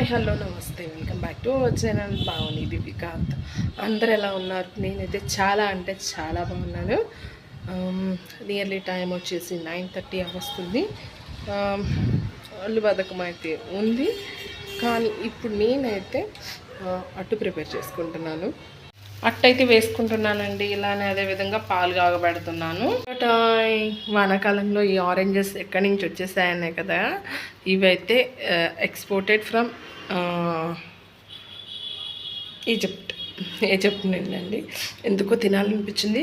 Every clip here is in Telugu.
హాయ్ హలో నమస్తే. Welcome back to our channel బాగుంది దీపికాంత్ అందరు ఎలా ఉన్నారు? నేనైతే చాలా అంటే చాలా బాగున్నాను. Um, నియర్లీ టైం వచ్చేసి నైన్ థర్టీ వస్తుంది అల్లు బద్ధకం అయితే ఉంది. కానీ ఇప్పుడు నేనైతే uh, అటు ప్రిపేర్ చేసుకుంటున్నాను. అట్టయితే వేసుకుంటున్నానండి. ఇలానే అదే విధంగా పాలు కాగబెడుతున్నాను. టాయ్. వానాకాలంలో ఈ ఆరెంజెస్ ఎక్కడి నుంచి వచ్చేసాయనే కదా ఇవైతే ఎక్స్పోర్టెడ్ ఫ్రమ్ ఈజిప్ట్ ఈజిప్ట్ నుండి ఎందుకో తినాలనిపించింది.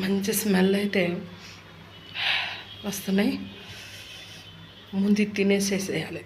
మంచి స్మెల్ అయితే వస్తున్నాయి. ముందు తినేసేసేయాలి.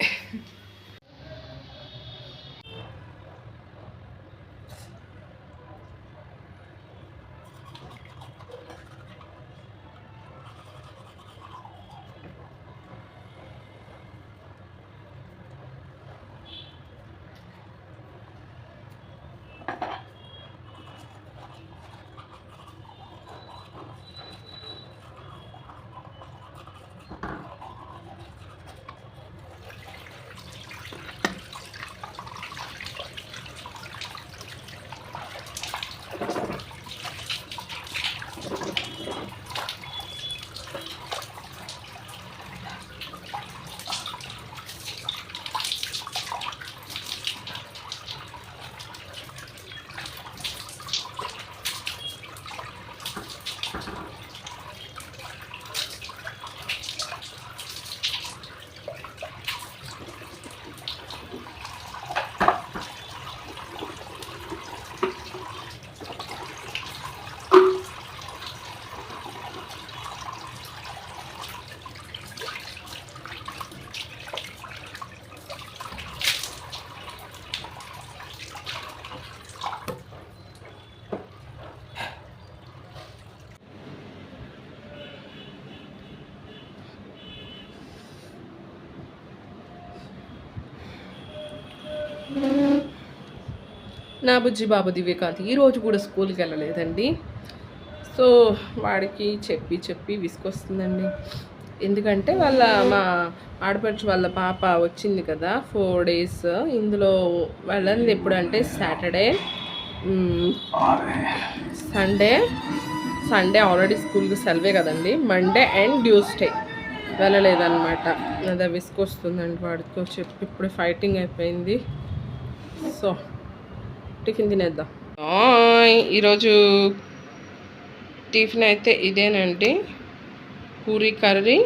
నా బుజ్జి బాబు దివ్యకాంత్. ఈరోజు కూడా స్కూల్కి వెళ్ళలేదండి. సో వాడికి చెప్పి చెప్పి విసుకొస్తుందండి ఎందుకంటే వాళ్ళ మా ఆడపడుచు వాళ్ళ పాప వచ్చింది కదా ఫోర్ డేస్. ఇందులో వెళ్ళండి ఎప్పుడంటే సాటర్డే సండే సండే ఆల్రెడీ స్కూల్కి సెలవే కదండి. మండే అండ్ ట్యూస్డే వెళ్ళలేదన్నమాట. అదే విసుకొస్తుందండి వాడితో చెప్పి ఇప్పుడు ఫైటింగ్ అయిపోయింది. సో టిఫిన్ తినేద్దాం. ఈరోజు టిఫిన్ అయితే ఇదేనండి. పూరి కర్రీ.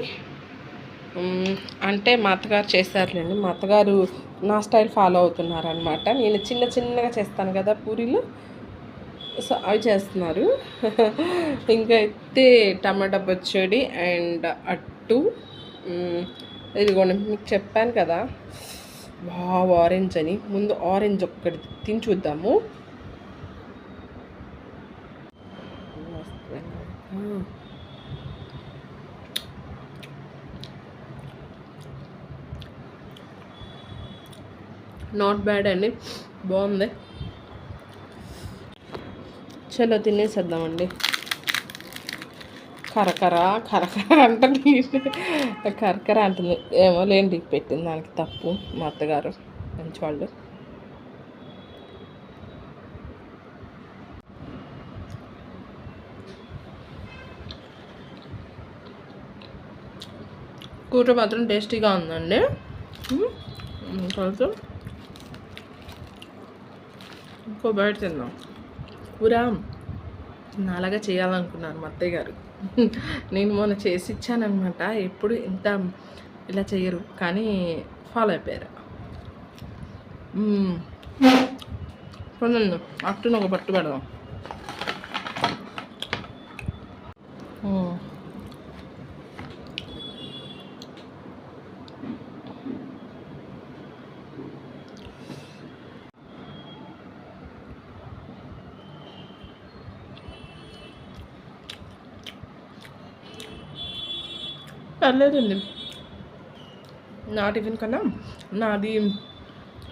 అంటే మా అత్తగారు చేస్తారులేండి. మా అత్తగారు నా స్టైల్ ఫాలో అవుతున్నారనమాట నేను చిన్న చిన్నగా చేస్తాను కదా పూరీలు. సో అవి చేస్తున్నారు. ఇంకా అయితే టమాటా పచ్చడి అండ్ అట్టు. ఇదిగోండి మీకు చెప్పాను కదా. వావ్ ఆరెంజ్ అని. ముందు ఆరెంజ్ ఒక్కటి తిని చూద్దాము. నాట్ బ్యాడ్ అండి. బాగుంది. చలో తినేసేద్దామండి. కరకర కరకర అంటుంది. కరకర అంటుంది. ఏమో లేండి పెట్టింది. దానికి తప్పు మా అత్తగారు మంచి వాళ్ళు. కూర మాత్రం టేస్టీగా ఉందండి. కొంచెం ఇంకో బయట తిందాం. కూర నాలాగా చేయాలనుకున్నారు మా అత్తయ్య గారు. నేను మొన్న చేసి ఇచ్చానమాట ఎప్పుడు ఇంత ఇలా చేయరు. కానీ ఫాలో అయిపోయారు. మ్మ్. పొందండి అట్టును ఒక పట్టు పెడదాం పర్లేదండి. నా టిఫిన్ కన్నా. నాది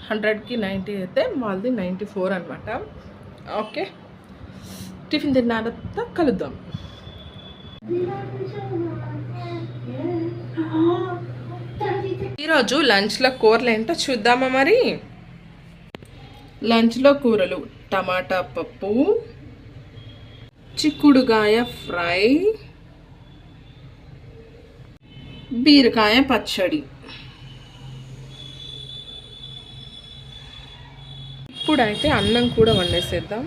హండ్రెడ్కి నైంటీ అయితే వాళ్ళది నైంటీ ఫోర్ అనమాట ఓకే. టిఫిన్ తిన్న కలుద్దాం. ఈరోజు లంచ్లో కూరలు ఏంటో చూద్దామా మరి? లంచ్లో కూరలు టమాటా పప్పు చిక్కుడుగాయ ఫ్రై బీరకాయ పచ్చడి. ఇప్పుడైతే అన్నం కూడా వండేసేద్దాం.